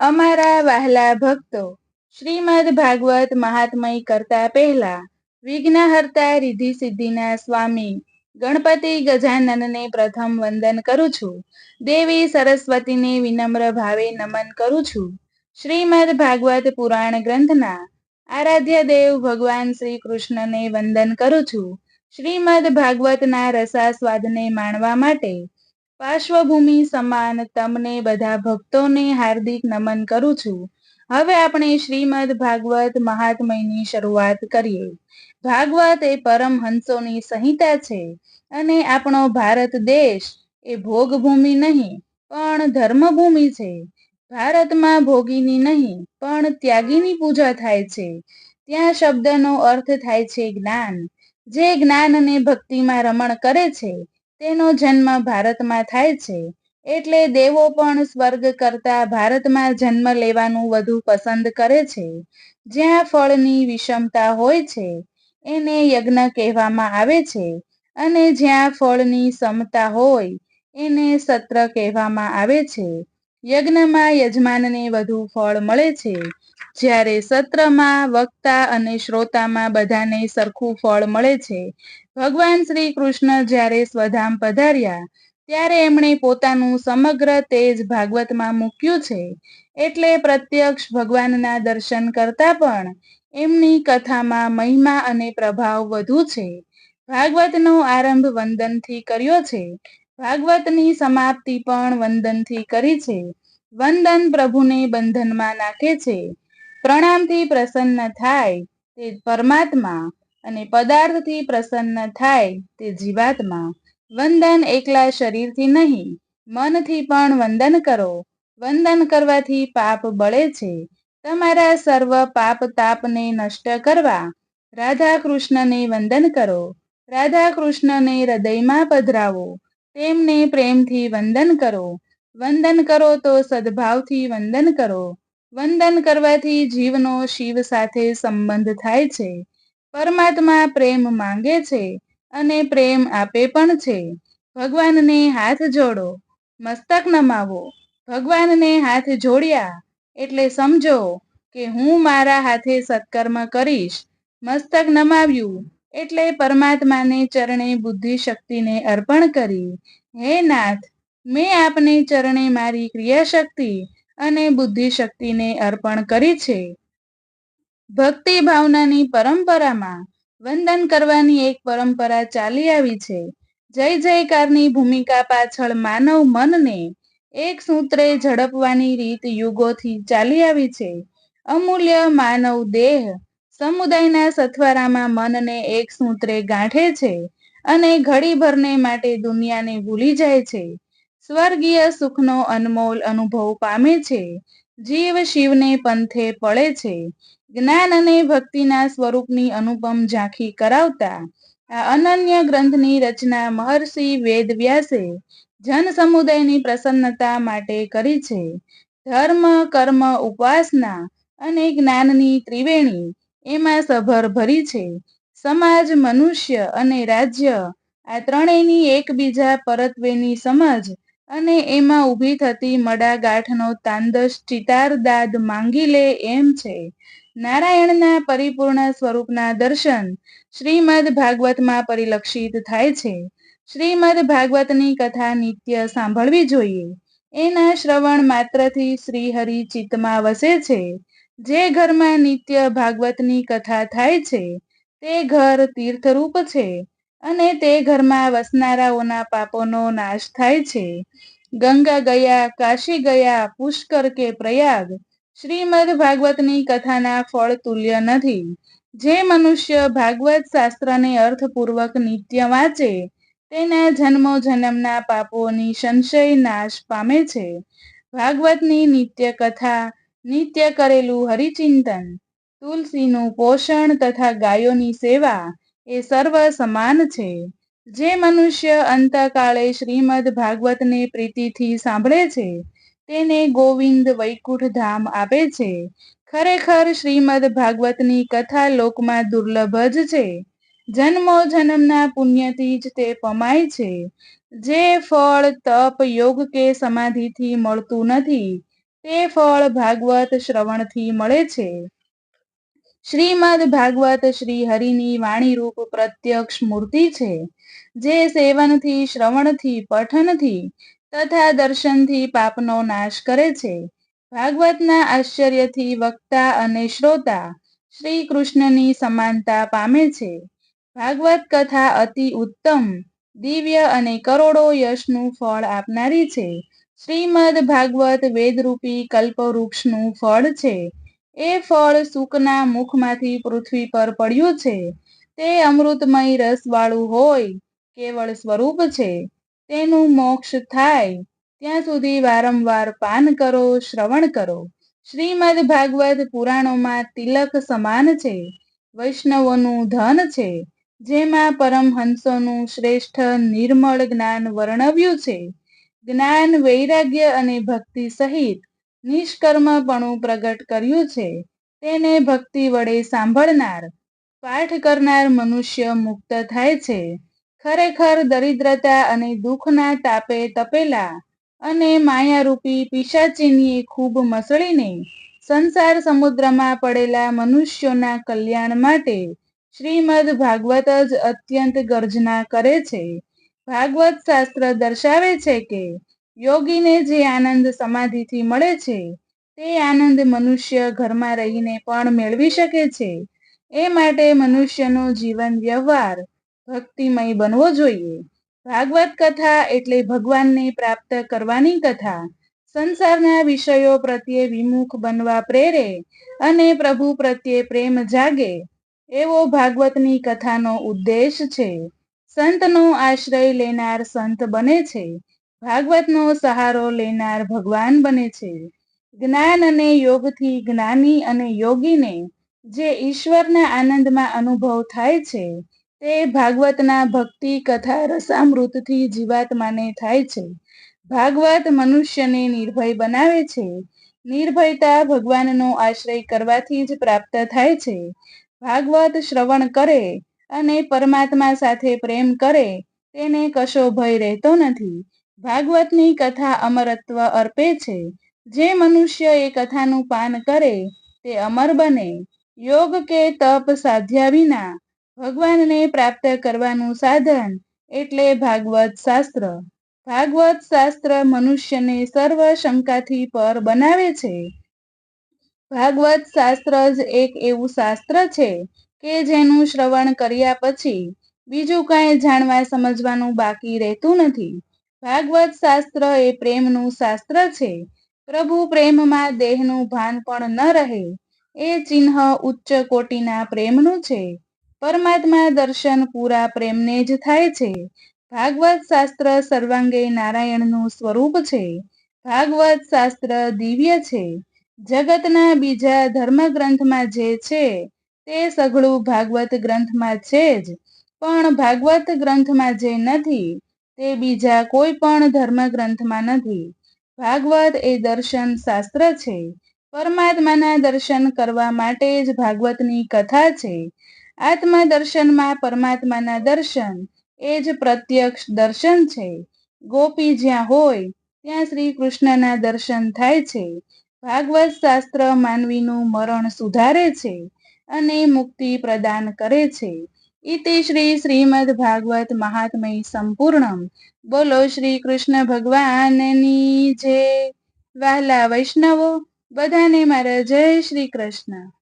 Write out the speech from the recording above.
અમારા વહાલા ભક્તો, શ્રીમદ ભાગવત મહાત્મય કરતા પહેલા વિઘ્નહર્તા રિધિ સિદ્ધિના સ્વામી ગણપતિ ગજાનનને પ્રથમ વંદન કરું છું. દેવી સરસ્વતીને વિનમ્ર ભાવે નમન કરું છું. શ્રીમદ ભાગવત પુરાણ ગ્રંથના આરાધ્ય દેવ ભગવાન શ્રી કૃષ્ણને વંદન કરું છું. શ્રીમદ ભાગવતના રસાસ્વાદને માણવા માટે પાર્શ્વભૂમિ સમાન તમને બધા ભક્તોને હાર્દિક નમન કરું છું. હવે આપણે શ્રીમદ ભાગવત મહાત્મયની શરૂઆત કરીએ. ભાગવત એ પરમહંસોની સંહિતા છે અને આપણો ભારત દેશ એ ભોગભૂમિ નહીં, પણ ધર્મભૂમિ છે. ભારતમાં ભોગીની નહીં, પણ ત્યાગીની પૂજા થાય છે. ત્યાં શબ્દનો અર્થ થાય છે જ્ઞાન. જે જ્ઞાન અને ભક્તિમાં રમણ કરે છે તેનો જન્મ ભારતમાં થાય છે. એટલે દેવો પણ સ્વર્ગ કરતા ભારતમાં જન્મ લેવાનું વધુ પસંદ કરે છે. જ્યાં ફળની વિષમતા હોય છે, એને યજ્ઞ કહેવામાં આવે છે. અને જ્યાં ફળની સમતા હોય, એને સત્ર કહેવામાં આવે છે. યજ્ઞમાં યજમાનને વધુ ફળ મળે છે. જ્યારે સત્રમાં વક્તા અને શ્રોતામાં બધાને સરખું ફળ મળે છે. ભગવાન શ્રી કૃષ્ણ જ્યારે સ્વધામ પધાર્યા, ત્યારે એમણે પોતાનું સમગ્ર તેજ ભાગવતમાં મૂક્યું છે. એટલે પ્રત્યક્ષ ભગવાનના દર્શન કરતા પણ એમની કથામાં મહિમા અને પ્રભાવ વધુ છે. ભાગવતનો આરંભ વંદનથી કર્યો છે. ભાગવતની સમાપ્તિ પણ વંદનથી કરી છે. વંદન પ્રભુને બંધનમાં નાખે છે. પ્રણામથી પ્રસન્ન થાય તે પરમાત્મા અને પદાર્થથી પ્રસન્ન થાય તે જીવાત્મા. વંદન એકલા શરીરથી નહીં, મનથી પણ વંદન કરો. વંદન કરવાથી પાપ બળે છે. તમારા સર્વ પાપ તાપને નષ્ટ કરવા રાધા કૃષ્ણને વંદન કરો. રાધા કૃષ્ણને હૃદયમાં પધરાવો. તેમને પ્રેમથી વંદન કરો. વંદન કરો તો સદભાવથી વંદન કરો. વંદન કરવાથી જીવનો શિવ સાથે સંબંધ થાય છે. પરમાત્મા પ્રેમ માંગે છે અને પ્રેમ આપે પણ છે. ભગવાનને હાથ જોડો. મસ્તક નમાવો. ભગવાનને હાથ જોડ્યા એટલે સમજો કે હું મારા હાથે સત્કર્મ કરીશ. મસ્તક નમાવ્યું. એટલે પરમાત્માને ચરણે બુદ્ધિ શક્તિને અર્પણ કરી, હે નાથ, મેં આપને ચરણે મારી ક્રિયાશક્તિ અને બુદ્ધિ શક્તિને અર્પણ કરી છે. ભક્તિ ભાવનાની પરંપરામાં વંદન કરવાની એક પરંપરા ચાલી આવી છે. જય જયકારની ભૂમિકા પાછળ માનવ મનને એક સૂત્રે ઝડપવાની રીત યુગોથી ચાલી આવી છે. અમૂલ્ય માનવ દેહ સમુદાયના સથવારામાં મનને એક સૂત્રે ગાંઠે છે અને ઘડીભરને માટે દુનિયાને ભૂલી જાય છે. સ્વર્ગીય સુખનો અનમોલ અનુભવ પામે છે. જીવ શિવને પંથે પડે છે. જ્ઞાન અને ભક્તિના સ્વરૂપની અનુપમ ઝાંખી કરાવતા આ અનન્ય ગ્રંથની રચના મહર્ષિ વેદ વ્યાસે જન સમુદાયની પ્રસન્નતા માટે કરી છે. ધર્મ, કર્મ ઉપાસના અને જ્ઞાનની ત્રિવેણી એમાં સભર ભરી છે. સમાજ, મનુષ્ય અને રાજ્ય આ ત્રણેયની એકબીજા પરત્વેની સમજ અને એમાં ઊભી થતી મડાગાંઠનો તાંદસ ચિતારદાદ માંગી લે એમ છે. નારાયણના પરિપૂર્ણ સ્વરૂપના દર્શન શ્રીમદ ભાગવતમાં પરિલક્ષિત થાય છે. શ્રીમદ ભાગવતની કથા નિત્ય સાંભળવી જોઈએ. એના શ્રવણ માત્રથી શ્રીહરિ ચિત્તમાં વસે છે. જે ઘરમાં નિત્ય ભાગવતની કથા થાય છે, તે ઘર તીર્થરૂપ છે અને તે ઘરમાં વસનારાઓના પાપોનો નાશ થાય છે. ગંગા ગયા, કાશી ગયા, પુષ્કર કે પ્રયાગ, શ્રીમદ ભાગવતની કથાના ફળ તુલ્ય નથી. જે મનુષ્ય ભાગવત શાસ્ત્રને અર્થપૂર્વક નિત્ય વાંચે, તેના જન્મો જન્મના પાપોની સંશય નાશ પામે છે. ભાગવતની નિત્ય કથા નિત્ય કરેલું હરિચિંતન, તુલસીનું પોષણ તથા ગાયોની સેવા એ સર્વ સમાન છે. જે મનુષ્ય અંતકાળે શ્રીમદ ભાગવતને પ્રીતિથી સાંભળે છે, તેને ગોવિંદ વૈકુંઠ ધામ આપે છે. ખરેખર શ્રીમદ ભાગવતની કથા લોકમાં દુર્લભ જ છે. જન્મો જન્મના પુણ્યથી જ તે પમાય છે. જે ફળ, તપ, યોગ કે સમાધિથી મળતું નથી તે ફળ ભાગવત શ્રવણથી મળે છે. શ્રીમદ ભાગવત શ્રી હરિની વાણીરૂપ પ્રત્યક્ષ મૂર્તિ છે, જે સેવનથી, શ્રવણથી, પઠનથી તથા દર્શનથી પાપનો નાશ કરે છે. ભાગવતના આશ્ચર્યથી વક્તા અને શ્રોતા શ્રી કૃષ્ણની સમાનતા પામે છે. ભાગવત કથા અતિ ઉત્તમ, દિવ્ય અને કરોડો યશનું ફળ આપનારી છે. શ્રીમદ ભાગવત વેદરૂપી કલ્પવૃક્ષનું ફળ છે. એ ફળ સુકના મુખમાંથી પૃથ્વી પર પડ્યું છે. તે અમૃતમય રસવાળું હોય, કેવળ સ્વરૂપ છે. તેનું મોક્ષ થાય. ત્યાં સુધી વારંવાર પાન કરો, શ્રવણ કરો. શ્રીમદ ભાગવત પુરાણોમાં તિલક સમાન છે. વૈષ્ણવોનું ધન છે. જેમાં પરમહંસોનું શ્રેષ્ઠ નિર્મળ જ્ઞાન વર્ણવ્યું છે. જ્ઞાન, વૈરાગ્ય અને ભક્તિ સહિત નિષ્કર્મપણું પ્રગટ કર્યું છે. તેને ભક્તિ વડે સાંભળનાર, પાઠ કરનાર મનુષ્ય મુક્ત થાય છે. ખરેખર દરિદ્રતા અને દુઃખના તાપે તપેલા અને માયારૂપી પિશાચીનીએ ખૂબ મસળીને સંસાર સમુદ્રમાં પડેલા મનુષ્યોના કલ્યાણ માટે શ્રીમદ ભાગવત જ અત્યંત ગર્જના કરે છે. ભાગવત શાસ્ત્ર દર્શાવે છે કે યોગીને જે આનંદ સમાધિથી મળે છે, તે આનંદ મનુષ્ય ઘરમાં રહીને પણ મેળવી શકે છે. એ માટે મનુષ્યનો જીવન વ્યવહાર ભક્તિમય બનવો જોઈએ. ભાગવત કથા એટલે ભગવાનને પ્રાપ્ત કરવાની કથા. સંસારના વિષયો પ્રત્યે વિમુખ બનવા પ્રેરે અને પ્રભુ પ્રત્યે પ્રેમ જાગે એવો ભાગવતની કથાનો ઉદ્દેશ છે. સંતનો આશ્રય લેનાર સંત બને છે. ભાગવતનો સહારો લેનાર ભગવાન બને છે. જ્ઞાન અને યોગથી જ્ઞાની અને યોગીને જે ઈશ્વરના આનંદમાં અનુભવ થાય છે, તે ભાગવતના ભક્તિ કથા રસામૃતથી જીવાત્માને થાય છે. ભાગવત મનુષ્યને નિર્ભય બનાવે છે. નિર્ભયતા ભગવાનનો આશ્રય કરવાથી જ પ્રાપ્ત થાય છે. ભાગવત શ્રવણ કરે અને પરમાત્મા સાથે પ્રેમ કરે, તેને કશો ભય રહેતો નથી. ભાગવતની કથા અમરત્વ અર્પે છે. જે મનુષ્ય એ કથાનું પાન કરે, તે અમર બને. યોગ કે તપ સાધ્યા વિના, ભગવાનને પ્રાપ્ત કરવાનું સાધન, એટલે ભાગવત શાસ્ત્ર. ભાગવત શાસ્ત્ર મનુષ્યને સર્વ શંકાથી પર બનાવે છે. ભાગવત શાસ્ત્ર જ એક એવું શાસ્ત્ર છે કે જેનું શ્રવણ કર્યા પછી બીજું કાંઈ જાણવા સમજવાનું બાકી રહેતું નથી. ભાગવત શાસ્ત્ર એ પ્રેમનું શાસ્ત્ર છે. પ્રભુ પ્રેમમાં દેહનું ભાન પણ ન રહે. એ ચિહ્ન ઉચ્ચ કોટીના પ્રેમનું છે. પરમાત્મા દર્શન પૂરા પ્રેમને જ થાય છે. ભાગવત શાસ્ત્ર સર્વાંગે નારાયણનું સ્વરૂપ છે. ભાગવત શાસ્ત્ર દિવ્ય છે. જગતના બીજા ધર્મગ્રંથમાં જે છે તે સઘળું ભાગવત ગ્રંથમાં છે જ. પણ ભાગવત ગ્રંથમાં જે નથી, તે બીજા કોઈ પણ ધર્મ ગ્રંથમાં નથી. ભાગવત એ દર્શન શાસ્ત્ર છે. પરમાત્માના દર્શન કરવા માટે જ ભાગવતની કથા છે. આત્મદર્શનમાં પરમાત્માના દર્શન એ જ પ્રત્યક્ષ દર્શન છે. ગોપી જ્યાં હોય, ત્યાં શ્રી કૃષ્ણના દર્શન થાય છે. ભાગવત શાસ્ત્ર માનવીનું મરણ સુધારે છે. અને મુક્તિ પ્રદાન કરે છે. ઇતિ શ્રી શ્રીમદ ભાગવત મહાત્મય સંપૂર્ણમ. બોલો શ્રી કૃષ્ણ ભગવાનની જય વહાલા વૈષ્ણવો, બધાને મારા જય શ્રી કૃષ્ણ.